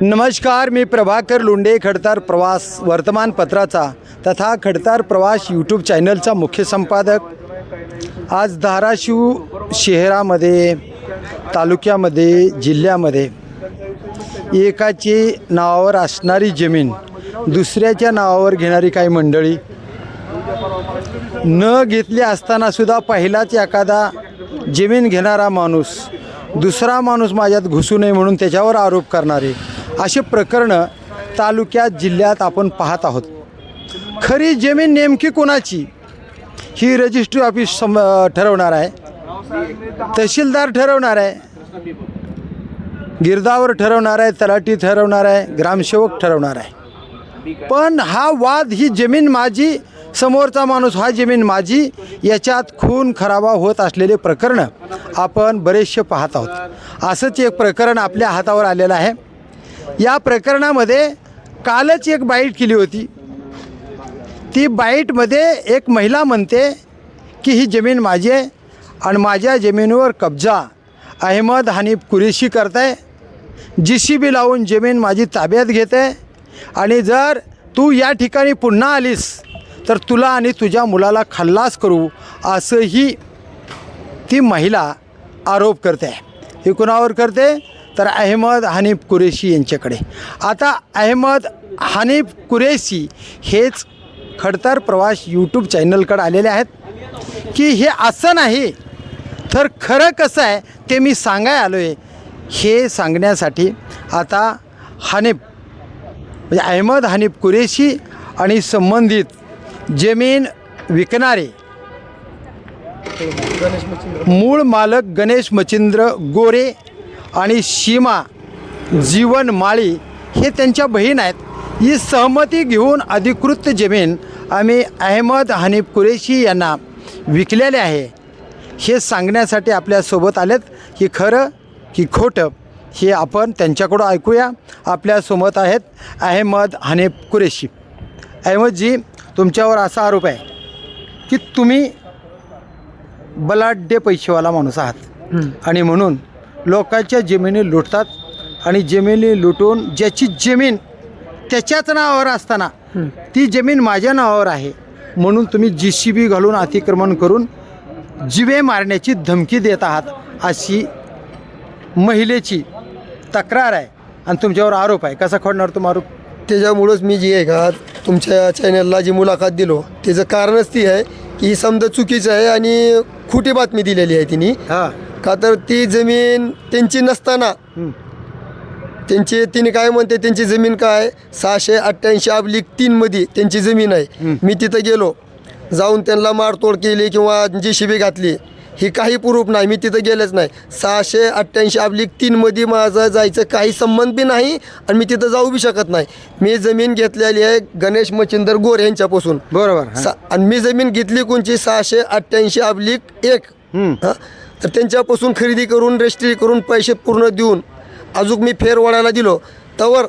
नमस्कार मी प्रभाकर लोंडे खडतार प्रवास वर्तमानपत्राचा तथा खडतार प्रवास यूट्यूब चॅनलचा मुख्य संपादक. आज धाराशिव शहरामध्ये तालुक्यामध्ये जिल्ह्यामध्ये एकाची नावावर असणारी जमीन दुसऱ्याच्या नावावर घेणारी काही मंडळी न घेतली असतानासुद्धा पहिलाच एखादा जमीन घेणारा माणूस दुसरा माणूस माझ्यात घुसू नये म्हणून त्याच्यावर आरोप करणारे. असे प्रकरणं तालुक्यात जिल्ह्यात आपण पाहत आहोत. खरी जमीन नेमकी कोणाची? ही रजिस्ट्री ऑफिस सम ठरवणार आहे. तहसीलदार ठरवणार आहे. गिरदावर ठरवणार आहे तलाठी ठरवणार आहे ग्रामसेवक ठरवणार आहे. पण हा वाद ही जमीन माझी समोरचा माणूस हा जमीन माझी याच्यात खून खराबा होत असलेले प्रकरणं आपण बरेचसे पाहत आहोत. असंच एक प्रकरण आपल्या हातावर आलेलं आहे. या प्रकरणामध्ये कालच एक बाईट केली होती. ती बाईटमध्ये एक महिला म्हणते की ही जमीन माझी आहे आणि माझ्या जमिनीवर कब्जा. अहमद हनीफ कुरेशी करत आहे जी सी बी लावून जमीन माझी ताब्यात घेते. आणि जर तू या ठिकाणी पुन्हा आलीस तर तुला आणि तुझ्या मुलाला खल्लास करू असंही ती महिला आरोप करते. हे कुणावर करते? तर अहमद हनीफ कुरेशी यांच्याकडे. आता अहमद हनीफ कुरेशी हेच खडतर प्रवास यूट्यूब चॅनलकडे आलेले आहेत. की हे असं नाही तर खरं कसं आहे ते मी सांगाय आलो आहे हे सांगण्यासाठी आता हनीफ म्हणजे अहमद हनीफ कुरेशी आणि संबंधित जमीन विकणारे मूळ मालक गणेश मचिंद्र गोरे आणि सीमा जीवन माळी हे त्यांच्या बहीण आहेत. ही सहमती घेऊन अधिकृत जमीन आम्ही अहमद हनीफ कुरेशी यांना विकलेले आहे. हे सांगण्यासाठी आपल्यासोबत आलेत. की खरं की खोटं हे आपण त्यांच्याकडून ऐकूया. आपल्यासोबत आहेत अहमद हनीफ कुरेशी. अहमदजी तुमच्यावर असा आरोप आहे की तुम्ही बलाढ्य पैसेवाला माणूस आहात. आणि म्हणून लोकांच्या जमिनी लुटतात आणि जमिनी लुटून ज्याची जमीन त्याच्याच नावावर असताना ती जमीन माझ्या नावावर आहे. म्हणून तुम्ही जी सी बी घालून अतिक्रमण करून जिवे मारण्याची धमकी देत आहात अशी महिलेची तक्रार आहे आणि तुमच्यावर आरोप आहे. कसा खोडणार तुम्ही आरोप? त्याच्यामुळंच मी जी आहे का तुमच्या चॅनलला जी मुलाखत दिलो त्याचं कारणच ती आहे की ही समजा चुकीचं आहे आणि खोटी बातमी दिलेली आहे तिने. हां. का तर ती जमीन त्यांची नसताना. त्यांची तिने काय म्हणते त्यांची जमीन काय? सहाशे अठ्ठ्याऐंशी अब्लिक तीनमध्ये त्यांची जमीन आहे. मी तिथं गेलो. जाऊन त्यांना मारतोड केली किंवा जी शिबी घातली. ही काही प्रूफ नाही. मी तिथं गेलेच नाही. सहाशे अठ्ठ्याऐंशी अब्लिक तीनमध्ये माझं जायचं काही संबंध बी नाही आणि मी तिथं जाऊ बी शकत नाही. मी जमीन घेतलेली आहे गणेश मच्छिंदर गोर यांच्यापासून. बरोबर आणि मी जमीन घेतली कोणची? सहाशे अठ्ठ्याऐंशी अब्लिक एक. तर त्यांच्यापासून खरेदी करून रजिस्ट्री करून पैसे पूर्ण देऊन अजून मी फेर वडायला दिलो. तवर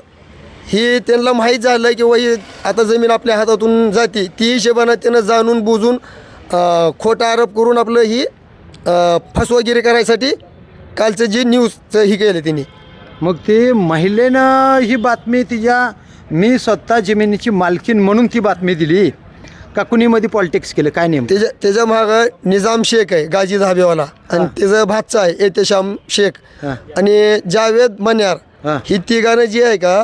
ही त्यांना माहीत झालं की वही आता जमीन आपल्या हातातून जाते. ती हिशेबानं त्यानं जाणून बुजून खोटा आरोप करून आपलं ही अं, फसवागिरी करायसाठी कालचं जे न्यूजचं ही केलं त्यांनी. मग ते महिलेनं ही बातमी तिच्या मी स्वतः जमिनीची मालकीन म्हणून ती बातमी दिली. का कुणीमध्ये पॉलिटिक्स केलं? काय नेम त्याच्या त्याच्या मागं निजाम शेख आहे गाजी धाबेवाला. आणि त्याचं भातचा आहे एतेशाम शेख. हां. आणि जावेद मन्यार. हां. तिघानं जी आहे का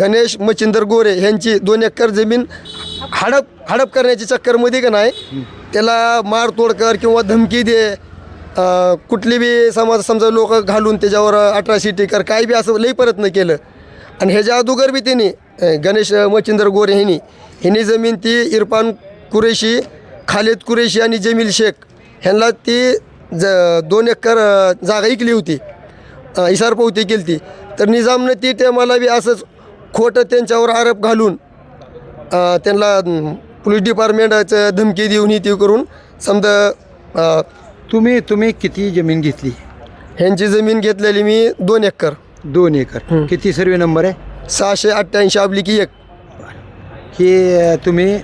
गणेश मचिंदर गोरे यांची दोन एकर जमीन हडप हडप करण्याच्या चक्करमध्ये का नाही त्याला मारतोड कर किंवा धमकी दे अं, कुठली बी समाज समजा लोक घालून त्याच्यावर अट्रॉसिटी कर काही बी असं लई प्रयत्न केलं. आणि ह्याच्या अगोदर बी त्यांनी अं, गणेश मचिंदर गोरे ह्यांनी ह्यांनी जमीन ती इरफान कुरेशी खालिद कुरेशी आणि जमील शेख ह्यांना ती ज दोन एकर जागा इकली होती. इसारपावती केली ती तर निजामनं ती ते मला बी असंच खोटं त्यांच्यावर आरोप घालून त्यांना पोलीस डिपार्टमेंटाचं धमकी देऊन ही ती करून समजा तुम्ही तुम्ही किती जमीन घेतली? ह्यांची जमीन घेतलेली मी दोन एकर. दोन एकर. किती सर्वे नंबर आहे? सहाशे अठ्ठ्याऐंशी अब्लिकी एक. हे तुम्ही अ,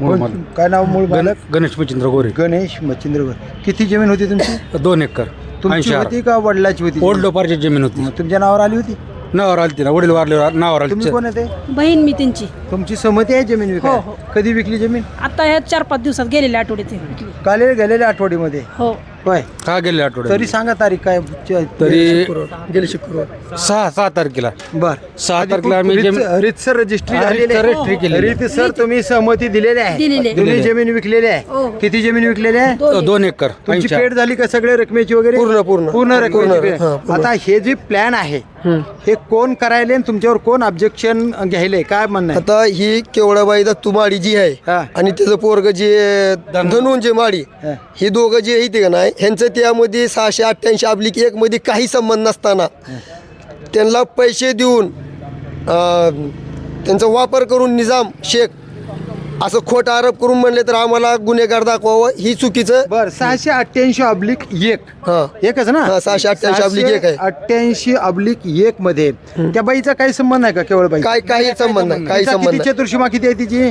कोण- काय नाव मूळ गण मालक? गणेश मचिंद्र गोरे. गणेश मच्छिंद्रगर किती जमीन होती तुमची? दोन एकर. तुमची होती का वडिलाची होती ओल्ड लोपारची जमीन होती. मग तुमच्या नावावर आली होती? नावावर आली ती ना. वडील वारले नावावर तुम्ही आली कोण आहे ते? बहीण मी त्यांची. तुमची संमती आहे जमीन हो, विकाय हो. कधी विकली जमीन? आता ह्या चार पाच दिवसात गेलेल्या आठवड्यात ही विकली. काल गेलेल्या आठवडीमध्ये? हो. होय. का गेले आठवड्यात तरी सांगा तारीख काय तरी गेले शुक्रवार. सहा सहा तारखेला बर सहा तारखेला आम्ही जमीन- रितसर रजिस्ट्री हा, झालेली रीतसर registry केलेली आहे. सर तुम्ही सहमती दिलेली आहे दिलेली आहे. तुम्ही. जमीन विकलेली आहे हो. किती जमीन विकलेली आहे दोन दोन एकर तुमची ऐंशी. पेड झाली का सगळे रकमेची वगैरे पूर्ण, पूर्ण. पूर्ण रकमेची पूर्ण, पेड. हा, पूर्ण. आता हे जे प्लॅन आहे हे कोण करायले आणि तुमच्यावर कोण ऑब्जेक्शन घ्यायले काय म्हणणं आहे? आता ही केवढाबाई दत्तू माडी जी आहे हा. आणि त्याचं पोरग जे धनून जे माडी हा. ही दोघं जे आहे ते का नाही ह्यांचं त्यामध्ये सहाशे अठ्ठ्याऐंशी अब्लिक एक मध्ये काही संबंध नसताना त्यांना पैसे देऊन अं, त्यांचा वापर करून निजाम शेख असं खोटा आरोप करून म्हणले तर आम्हाला गुन्हेगार दाखवावं ही चुकीचं. बर सहाशे अठ्ठ्याऐंशी अब्लिक एक. हा. एकच ना? हा, सहाशे अठ्ठ्याऐंशी अब्लिक एक आहे. अठ्ठ्याऐंशी अब्लिक एक मध्ये. त्या बाईचा काही संबंध आहे का केवळ बाई? काय काही संबंध नाही काही तिचा संबंध किती नाही. चतुर्शीमा किती आहे तिची?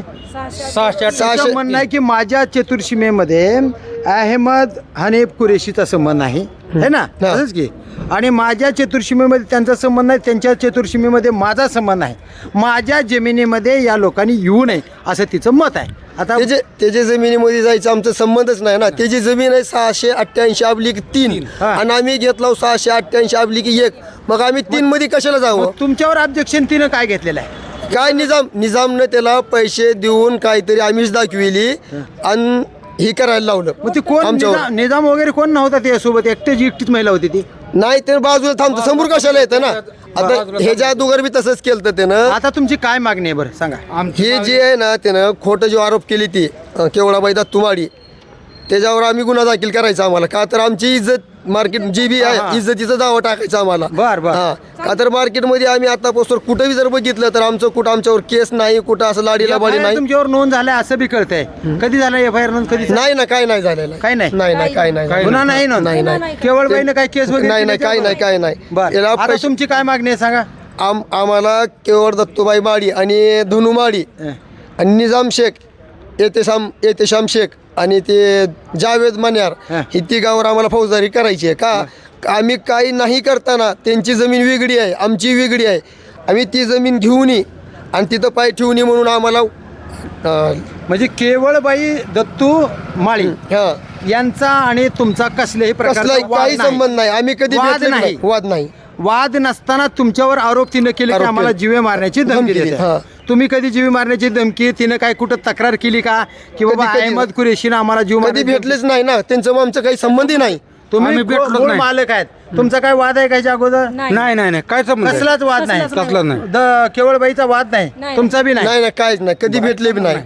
सहाशे आठ- सहाशे- म्हणणं आहे की माझ्या चतुर्शीमेमध्ये अहमद हनीफ कुरेशीचा संबंध आहे है ना. असंच की. आणि माझ्या चतुर्शीमेमध्ये त्यांचा संबंध आहे त्यांच्या चतुर्शीमेमध्ये माझा संबंध आहे माझ्या जमिनीमध्ये या लोकांनी येऊ नये असं तिचं मत आहे. आता त्याचे त्याच्या जमिनीमध्ये जायचं आमचा संबंधच नाही ना. त्याची जमीन आहे सहाशे अठ्ठ्याऐंशी अब्लिक तीन. आणि आम्ही घेतला सहाशे अठ्ठ्याऐंशी अब्लिक एक. मग आम्ही तीन मध्ये कशाला जावं? मग तुमच्यावर ऑब्जेक्शन तिनं काय घेतलेलं आहे? काय निजाम निजामनं त्याला पैसे देऊन काहीतरी आमिष दाखविली. आणि हे करायला लावलं. मग ती कोण? आमच्यावर. निजाम निजाम वगैरे कोण नव्हता त्यासोबत? एकटेच एकटीच महिला होती ती. नाही तर बाजूला थांबतो. समोर कशाला येतं ना? आता हे ज्या अगोदर बी तसंच केलं त्यानं. आता तुमची काय मागणी आहे बरं? सांगा. आमची हे जे आहे ना त्यानं खोटं जो आरोप केली ती अं, केवढाबाई दत्तुमाडी त्याच्यावर आम्ही गुन्हा दाखल करायचा आम्हाला. का तर आमची इज्जत मार्केट जी बी. आहे इज्जतीचं दावा टाकायचं आम्हाला. बर, बर. हा. का तर मार्केटमध्ये आम्ही आतापासून कुठंही जर बघितलं तर आमचं कुठं आमच्यावर केस नाही कुठं असं लाडीला बाडी नाही. तुमच्यावर नोंद झालाय असं बी कळतंय. कधी झालं एफ आय आर नोंद कधी नाही ना काय नाही झालेलं. काय नाही? नाही नाही काय नाही गुन्हा नाही नोंद? नाही, नाही. केवळ बाईनं काय केस वगैरे नाही नाही काय? नाही काय नाही. बर. याला आता पैसे- तुमची काय मागणी आहे सांगा? आम आम्हाला केवळ दत्तूबाई माडी आणि धनु माडी हं. आणि निजाम शेख एतेशाम एतेशाम शेख आणि ते जावेद मन्यार हं. तिघावर आम्हाला फौजदारी करायची आहे का? आम्ही काही नाही करताना त्यांची जमीन वेगळी आहे आमची वेगळी आहे. आम्ही ती जमीन घेऊन ये आणि तिथं पाय ठेवून म्हणून आम्हाला अं, म्हणजे केवळ बाई दत्तू माळी हा. यांचा आणि तुमचा कसल्याही कसलाही प्रकारचा काही वाद संबंध नाही. आम्ही कधी वाद भेटलेच नाही. नाही. वाद नाही. वाद नसताना तुमच्यावर आरोप तिनं केले की आरोप आम्हाला केले. जीवे मारण्याची धमकी धमकी दिली, देते हा. तुम्ही कधी जीवे मारण्याची धमकी तिनं काय कुठं तक्रार केली का? की बाबा कधी- कधी. अहमद कुरेशीनं आम्हाला जीव कधी मारण्याची- भेटलेच नाही ना. त्यांचं आमचं काही संबंधी नाही. तुम्ही आम्ही भेटलोच मूळ नाही. मालक आहेत? तुमचा काय वाद आहे का याच्या अगोदर? नाही. नाही नाही नाही. काय संबंध? कसलाच वाद नाही. कसलाच कसला नाही. द केवळबाईचा वाद नाही. नाही. तुमचा बी नाही. नाही नाही काहीच नाही. कधी भेटले बी नाही.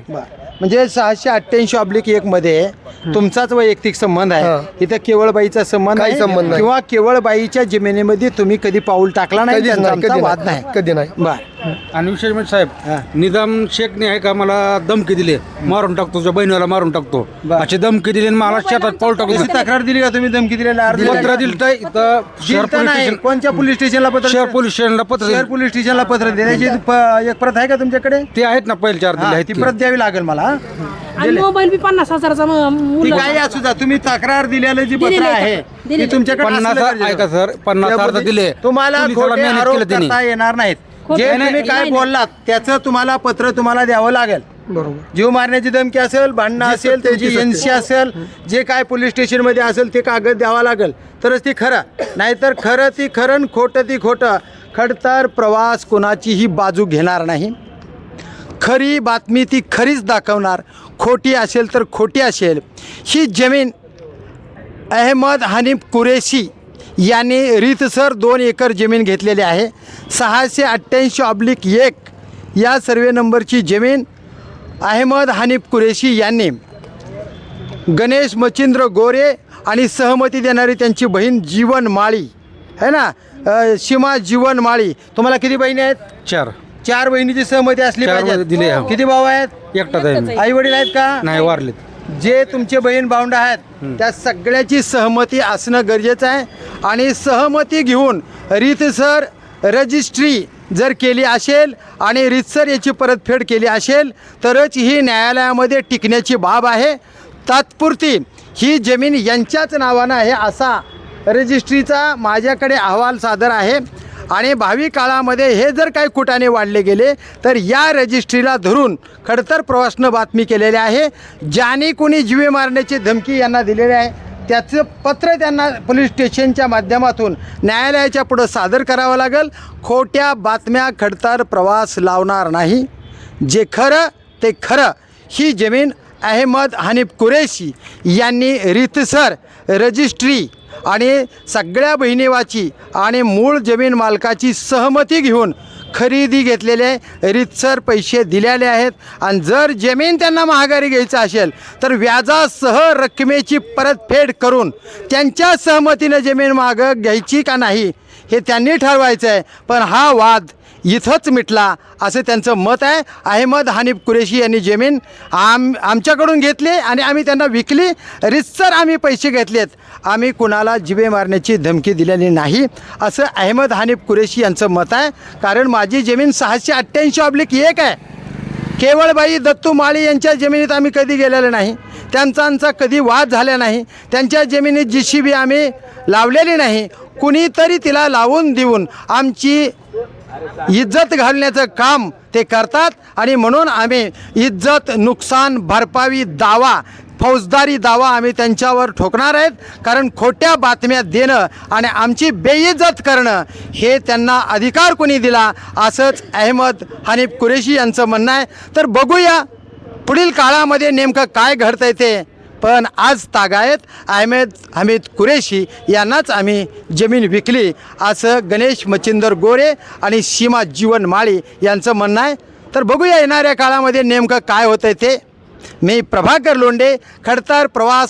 म्हणजे सहाशे अठ्ठ्याऐंशी ऑब्लिक एक मध्ये तुमचाच वैयक्तिक संबंध आहे. इथं केवळबाईचा संबंध काही आहे संबंध नाही. किंवा केवळबाईच्या जमिनीमध्ये तुम्ही कधी पाऊल टाकला नाही कधीच त्यांचा नाही आमचा कधी वाद नाही नाही. कधी नाही. बर. आणि विशेष म्हणजे हा. साहेब निजाम शेखने आहे का मला धमकी दिली मारून टाकतो तुझ्या बहिणीला मारून टाकतो बरं. अशी धमकी दिली आणि मला शेतात पाऊल टाकतो कशी तक्रार दिली का तुम्ही धमकी दिलेला अर्ज पत्र दिलं तर इथं शहर पोलीस नाही स्टेशन कोणत्या पोलीस स्टेशनला पत्र शहर पोलीस स्टेशनला पत्र शहर दिलं. पोलीस स्टेशनला पत्र देण्याची प- एक प्रत आहे का तुमच्याकडे ते आहेत ना पहिले चार दिले हा, आहेत ती. प्रत द्यावी लागेल मला हा. आणि मोबाईल बी पन्नास हजाराचा म- ती मुलं काही असू द्या तुम्ही तक्रार दिलेलं जी पत्र दिलेलं आहे. ती दिलेलं. तुमच्याकडे पन्नास असलं गरजेचं. ऐका सर, पन्नास अर्ज त्यामध्ये दिले. तुम्हाला पोलिसाला खोटे मेहनत आरोप केलं त्यांनी. करता येणार नाहीत जे नाही, तुम्ही काय नाही. बोललात त्याचं तुम्हाला पत्र तुम्हाला द्यावं लागेल. बरोबर. जीव मारण्याची धमकी असेल भांडणं जी असेल सत्य आहे ती त्याची सत्य. एनसी असेल जे काय पोलीस स्टेशनमध्ये असेल ते कागद द्यावा लागेल. तरच ती खरं. नाहीतर खरं ती खरं आणि खोटं ती खोटं. खडतर प्रवास कोणाचीही बाजू घेणार नाही. खरी बातमी ती खरीच दाखवणार. खोटी असेल तर खोटी असेल. ही जमीन अहमद हनीफ कुरेशी यांनी रीतसर दोन एकर जमीन घेतलेली आहे. सहाशे अठ्ठ्याऐंशी ऑब्लिक एक या सर्वे नंबरची जमीन अहमद हनीफ कुरेशी यांनी गणेश मच्छिंद्र गोरे आणि सहमती देणारी त्यांची बहीण जीवन माळी है ना? सीमा जीवन माळी. तुम्हाला किती बहिणी आहेत? चार. चार बहिणीची सहमती असली पाहिजे दिले. किती भाऊ आहेत? एकटाच आहे मी. आई वडील आहेत का? नाही वारलेत. जे तुमचे बहीण भावंड आहेत त्या सगळ्याची सहमती असणं गरजेचं आहे. आणि सहमती घेऊन रीतसर रजिस्ट्री जर केली असेल आणि रीतसर याची परतफेड केली असेल तरच ही न्यायालयामध्ये टिकण्याची बाब आहे. तात्पुरती ही जमीन यांच्याच नावानं आहे असा रजिस्ट्रीचा माझ्याकडे अहवाल सादर आहे. आणि भावी काळामध्ये हे जर काही कुटाने वाढले गेले तर या रजिस्ट्रीला धरून खडतर प्रवासनं बातमी केलेली आहे. ज्याने कोणी जीवे मारण्याची धमकी यांना दिलेली आहे त्याचं पत्र त्यांना पोलीस स्टेशनच्या माध्यमातून न्यायालयाच्या पुढं सादर करावं लागेल. खोट्या बातम्या खडतर प्रवास लावणार नाही. जे खरं ते खरं. ही जमीन अहमद हनीफ कुरेशी यांनी रितसर रजिस्ट्री आणि सगळ्या बहिणीवाची आणि मूळ जमीन मालकाची सहमती घेऊन खरेदी घेतलेले रितसर पैसे दिलेले आहेत. आणि जर जमीन त्यांना महागारी घ्यायचं असेल तर व्याजासह रकमेची परतफेड करून त्यांच्या सहमतीनं जमीन माग घ्यायची का नाही हे त्यांनी ठरवायचं आहे पण हा वाद इथंच मिटला असं त्यांचं मत आहे. अहमद हानिफ कुरेशी यांनी जमीन आम आमच्याकडून घेतली आणि आम्ही त्यांना विकली. रितसर आम्ही पैसे घेतलेत. आम्ही कुणाला जिवे मारण्याची धमकी दिलेली नाही असं अहमद हानिफ कुरेशी यांचं मत आहे. कारण माझी जमीन सहाशे अठ्ठ्याऐंशी ऑब्लिक एक आहे. केवळबाई दत्तू माळी यांच्या जमिनीत आम्ही कधी गेलेलो नाही. त्यांचा आमचा कधी वाद झाला नाही. त्यांच्या जमिनीत जी सी बी आम्ही लावलेली नाही. कुणीतरी तिला लावून देऊन आमची इज्जत घालण्याचं काम ते करतात आणि म्हणून आम्ही इज्जत नुकसान भरपावी दावा फौजदारी दावा आम्ही त्यांच्यावर ठोकणार आहेत. कारण खोट्या बातम्या देणं आणि आमची बेइज्जत करणं हे त्यांना अधिकार कोणी दिला असंच अहमद हनीफ कुरेशी यांचं म्हणणं आहे. तर बघूया पुढील काळामध्ये नेमकं काय घडतंय ते. पण आज तागायत अहमेद हमीद कुरेशी यांनाच आम्ही जमीन विकली. असं गणेश मच्छिंदर गोरे आणि सीमा जीवन माळी यांचं म्हणणं आहे. तर बघूया येणाऱ्या काळामध्ये नेमकं काय होतंय ते. मी प्रभाकर लोंडे खडतर प्रवास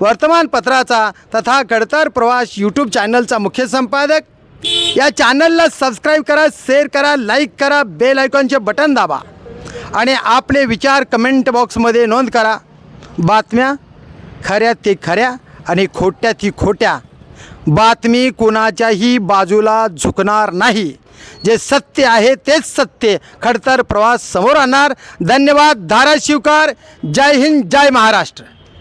वर्तमानपत्राचा तथा खडतर प्रवास यूट्यूब चॅनलचा मुख्य संपादक. या चॅनलला सबस्क्राईब करा शेअर करा लाईक करा बेल आयकॉनचे बटन दाबा. आणि आपले विचार कमेंट बॉक्समध्ये नोंद करा. बातम्या खऱ्या ते खऱ्या आणि खोट्या ती खोट्या. बातमी कुणाच्याही बाजूला झुकणार नाही. जे सत्य आहे तेच सत्य. खडतर प्रवास समोर आणणार. धन्यवाद. धाराशिवकार. जय हिंद. जय महाराष्ट्र.